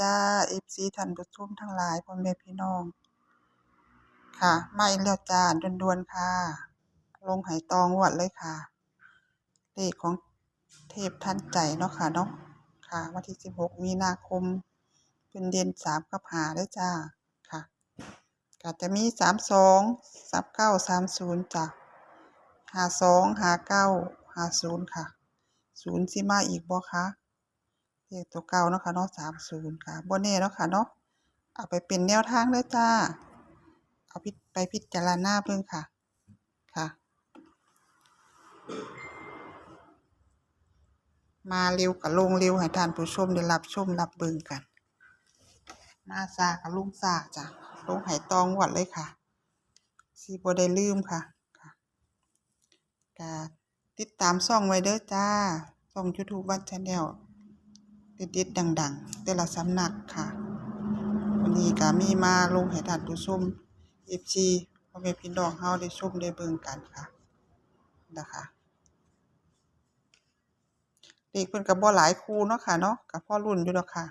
จ้า FC ท่านผู้ชมทั้งหลายพ่อแม่พี่น้อง ค่ะมาอีกแล้วจ้าด่วนๆค่ะ ลงไหตองวัดเลยค่ะ เลขของเทพทันใจเนาะค่ะเนาะค่ะวันที่16มีนาคม เป็นเดือน3กับ5เด้จ้าค่ะก็จะมี32 39 30จ้ะ52 59 50ค่ะ0สิมาอีกบ่คะ เลขตัวเก่าเนาะค่ะเนาะ30ค่ะบ่แน่เนาะค่ะเนาะเอาไปเป็นแนวทางเด้อจ้า เอาไปพิจารณาเบิ่งค่ะ ค่ะ มาเร็วกับลงเร็วให้ท่านผู้ชมได้รับชมรับเบิ่งกัน มาซากับลุงซาจ้ะลงไหตองวัดเลยค่ะสิบ่ได้ลืมค่ะค่ะก็ติดตามช่องไว้เด้อจ้าช่อง YouTube วัด Channel เด็ดๆดัง ๆ แต่ละสำนักค่ะ วันนี้ก็มีมาลงให้ท่านผู้ชม FC พ่อแม่พี่น้องเฮาได้ชมได้เบิ่งกันค่ะนะคะเลขเพิ่นก็บ่หลายคู่เนาะค่ะเนาะก็พอรุ่นอยู่ดอกค่ะ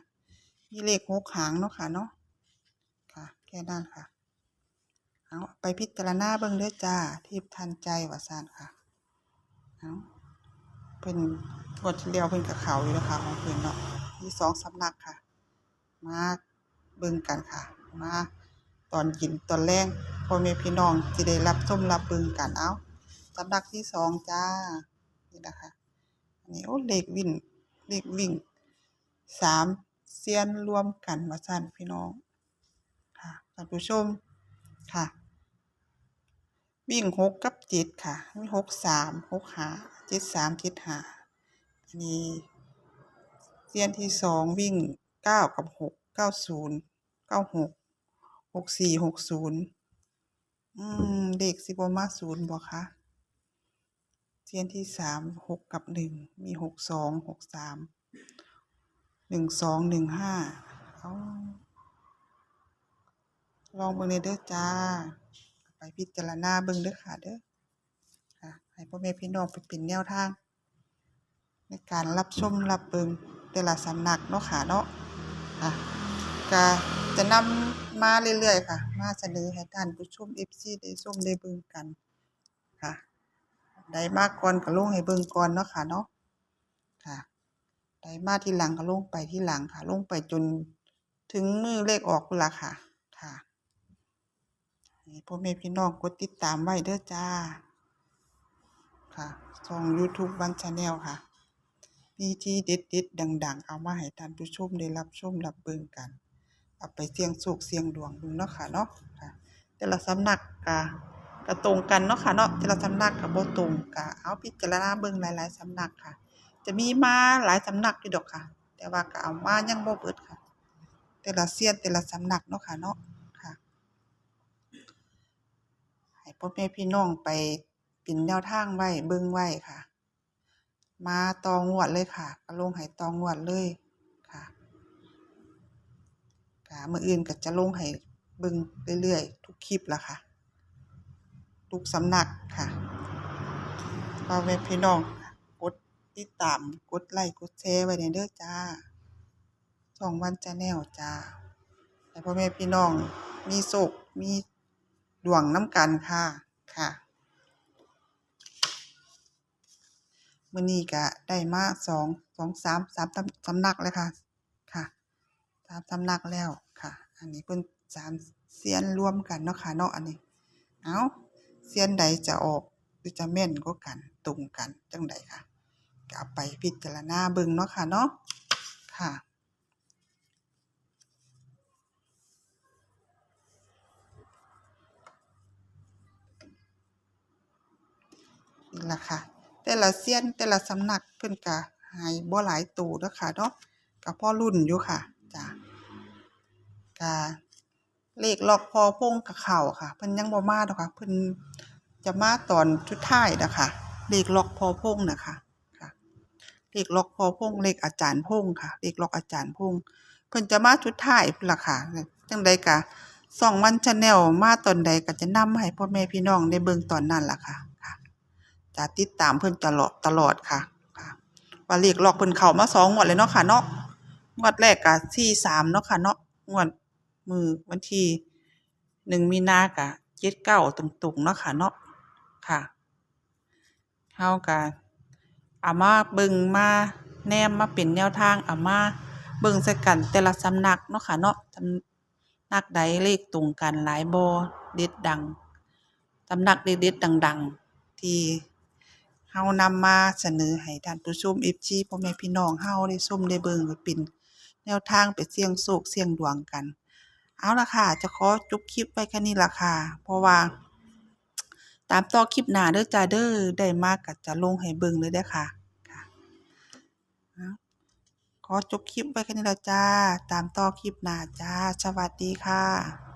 มีเลขหกหางเนาะค่ะเนาะค่ะแค่นั้นค่ะเอาไปพิจารณาเบิ่งเด้อจ้าทิพย์ทันใจว่าซั่นค่ะเอาเพิ่นงวดที่แล้วเพิ่นก็เขาอยู่นะค่ะของเพิ่นเนาะ มีสองสำนักค่ะ มาเบิ่งกันค่ะ มาตอนกินตอนแรงพ่อแม่พี่น้องสิได้รับชมรับเบิ่งกันเอาสำนักที่สองจ้านี่นะคะอันนี้โอ้เลขวิ่งเลขวิ่งสามเซียนรวมกันว่าซั่นพี่น้องค่ะท่านผู้ชมค่ะ วิ่งหกกับเจ็ดค่ะมีหกสามหกหาเจ็ดสามเจ็ดหาอันนี้ เซียนที่สองวิ่งเก้ากับหกเก้าศูนย์เก้าหกหกสี่หกศูนย์อืมเด็กสิบมาศูนย์บ่คะเซียนที่สามหกกับหนึ่งมีหกสองหกสามหนึ่งสองหนึ่งห้าเอาลองเบิ่งเลยเด้อจ้า ไปพิจารณาเบิ่งเด้อค่ะเด้อค่ะให้พ่อแม่พี่น้องไปเป็นแนวทาง ในการรับชมรับเบิ่ง แต่ละสำนักเนาะค่ะเนาะค่ะก็จะนำมาเรื่อยๆค่ะ มาเสนอให้ท่านผู้ชม FC ได้ชมได้เบิ่งกันค่ะได้มาก่อนก็ลงให้เบิ่งก่อนเนาะค่ะเนาะค่ะได้มาที่หลังก็ลงไปที่หลังค่ะ ลงไปจนถึงมือเลขออกละค่ะ ค่ะพ่อแม่พี่น้องกดติดตามไว้เด้อจ้า ค่ะช่อง YouTube วัน Channel ค่ะ มีที่เด็ดๆดัง ๆ เอามาให้ท่านผู้ชมได้รับชมรับเบิ่งกัน เอาไปเสี่ยงโชคเสี่ยงดวงดูเนาะค่ะเนาะค่ะแต่ละสำนักก็ก็ตรงกันเนาะค่ะเนาะแต่ละสำนักก็บ่ตรงก็เอาพิจารณาเบิ่งหลายๆสำนักค่ะ จะมีมาหลายสำนักอยู่ดอกค่ะ แต่ว่าก็เอามายังบ่เบิดค่ะ แต่ละเซียนแต่ละสำนักเนาะค่ะเนาะค่ะให้พ่อแม่พี่น้องไปเป็นแนวทางไว้เบิ่งไว้ค่ะ มาตองวดเลยค่ะก็ลงให้ตองวดเลยค่ะก็มื้ออื่นก็จะลงให้เบิ่งเรื่อยๆ ทุกคลิปละค่ะ ทุกสำนักค่ะพ่อแม่พี่น้องกดติดตามกดไลค์กดแชร์ไว้ให้เด้อจ้าช่องวัน Channel จ้าให้พ่อแม่พี่น้องมีโชคมีดวงน้ำกันค่ะค่ะ มื้อนี้ก็ได้มาสองสองสามสามสำสำนักเลยค่ะค่ะสามสำนักแล้วค่ะ อันนี้เพิ่นสามเซียนรวมกันเนาะค่ะเนาะอันนี้ เอ้าเซียนใดจะออกหรือจะแม่นกว่ากันตรงกันจังใดค่ะก็เอาไปพิจารณาเบิ่งเนาะค่ะเนาะค่ะนี่ละค่ะ แต่ละเซียนแต่ละสำนักเพิ่นก็ให้บ่หลายตัวเด้อค่ะเนาะก็พอรุ่นอยู่ค่ะจ้ะก็เลขล็อกพอพงกับเข้าค่ะเพิ่นยังบ่มาดอกค่ะเพิ่นจะมาตอนสุดท้ายนะคะเลขล็อกพอพงนะคะค่ะเลขล็อกพอพงเลขอาจารย์พงค่ะเลขล็อกอาจารย์พงเพิ่นจะมาสุดท้ายพุ่นล่ะค่ะจังใดก็ช่องวัน Channel มาตอนใดก็จะนำให้พ่อแม่พี่น้องได้เบิ่งตอนนั้นล่ะค่ะ จะติดตามเพิ่นตลอดตลอดค่ะค่ะว่าเลขล็อกเพิ่นเข้ามาสองงวดเลยเนาะค่ะเนาะงวดแรกก็สี่สามเนาะค่ะเนาะงวดมือวันที่หนึ่งมีนาก็เจ็ดเก้าตรงๆเนาะค่ะเนาะค่ะเฮาก็เอามาเบิ่งมาแนมมาเป็นแนวทางเอามาเบิ่งใส่กันแต่ละสำนักเนาะค่ะเนาะสำนักใดเลขตรงกันหลายบ่เด็ดดังสำนักเด็ดๆดัง ๆ ที่ เฮานำมาเสนอให้ท่านผู้ชม FG พ่อแม่พี่น้องเฮาได้ชมได้เบิ่งไว้เป็นแนวทางไปเสี่ยงโชคเสี่ยงดวงกัน เอาล่ะค่ะ จะขอจบคลิปไว้แค่นี้ล่ะค่ะ เพราะว่า ตามต่อคลิปหน้าเด้อจ้าเด้อได้มากก็จะลงให้เบิ่งเลยเด้อค่ะขอจบคลิปไว้แค่นี้ล้วจ้า ตามต่อคลิปหน้าจ้า สวัสดีค่ะ